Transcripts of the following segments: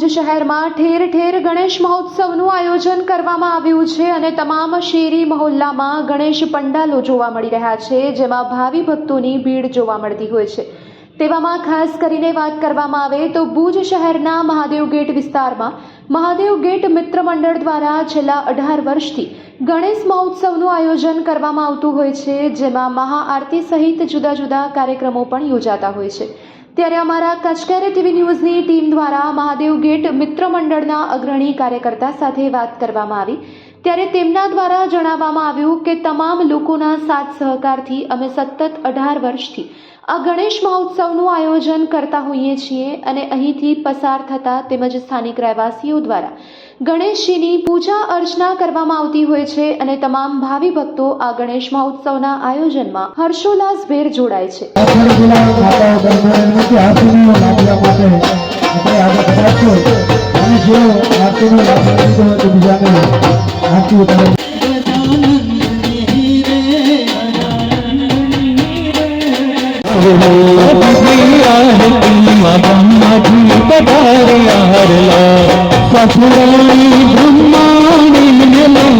ભુજ શહેરમાં ઠેર ઠેર ગણેશ મહોત્સવનું આયોજન કરવામાં આવ્યું છે અને તમામ શેરી મહોલ્લામાં ગણેશ પંડાલો જોવા મળી રહ્યા છે, જેમાં ભાવિ ભક્તોની ભીડ જોવા મળતી હોય છે. તેવામાં ખાસ કરીને વાત કરવામાં આવે તો ભુજ શહેરના મહાદેવ ગેટ વિસ્તારમાં મહાદેવ ગેટ મિત્ર મંડળ દ્વારા છેલ્લા અઢાર વર્ષથી ગણેશ મહોત્સવનું આયોજન કરવામાં આવતું હોય છે, જેમાં મહાઆરતી સહિત જુદા જુદા કાર્યક્રમો પણ યોજાતા હોય છે. ત્યારે અમારા કચકેરે ટીવી ન્યૂઝની ટીમ દ્વારા મહાદેવ ગેટ મિત્ર મંડળના અગ્રણી કાર્યકર્તા સાથે વાત કરવામાં આવી. ત્યારે તેમના દ્વારા જણાવવામાં આવ્યું કે તમામ લોકોના સાથ સહકારથી અમે સતત અઢાર વર્ષથી આ ગણેશ મહોત્સવનું આયોજન કરતા હોઈએ છીએ અને અહીંથી પસાર થતા તેમજ સ્થાનિક રહેવાસીઓ દ્વારા ગણેશજીની પૂજા અર્ચના કરવામાં આવતી હોય છે અને તમામ ભાવિ ભક્તો આ ગણેશ મહોત્સવના આયોજનમાં હર્ષોલ્લાસભેર જોડાય છે. ब्रह्माणी मिलो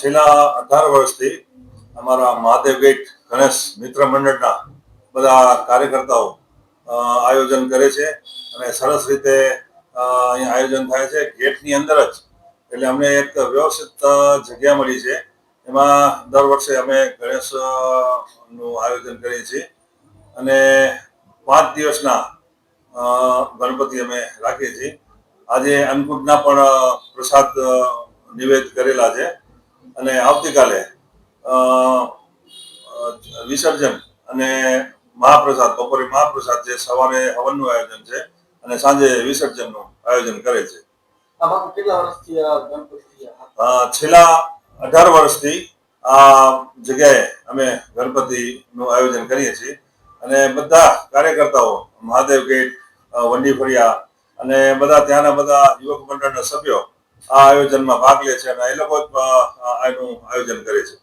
છેલ્લા અઢાર વર્ષથી અમારા મહાદેવ ગેટ, ગણેશ મિત્ર મંડળના બધા કાર્યકર્તાઓ આયોજન કરે છે અને સરસ રીતે અહીંયા આયોજન થાય છે. ગેટની અંદર જ એટલે અમને એક વ્યવસ્થિત જગ્યા મળી છે. એમાં દર વર્ષે અમે ગણેશનું આયોજન કરીએ છીએ અને પાંચ દિવસના ગણપતિ અમે રાખીએ છીએ. આજે અન્નકૂટના પણ પ્રસાદ નિવેદ કરેલા છે. અને આવતીકાલે વિસર્જન અને મહાપ્રસાદ બપોરે મહાપ્રસાદ જે સવારે હવનનું આયોજન છે અને સાંજે વિસર્જનનું આયોજન કરે છે. છેલ્લા અઢાર વર્ષથી આ જગ્યાએ અમે ગણપતિનું આયોજન કરીએ છીએ અને બધા કાર્યકર્તાઓ મહાદેવ ગેટ વંડી ફળિયા અને બધા ત્યાંના બધા યુવક મંડળના સભ્યો આ આયોજનમાં ભાગ લે છે અને એ લોકો જ આનું આયોજન કરે છે.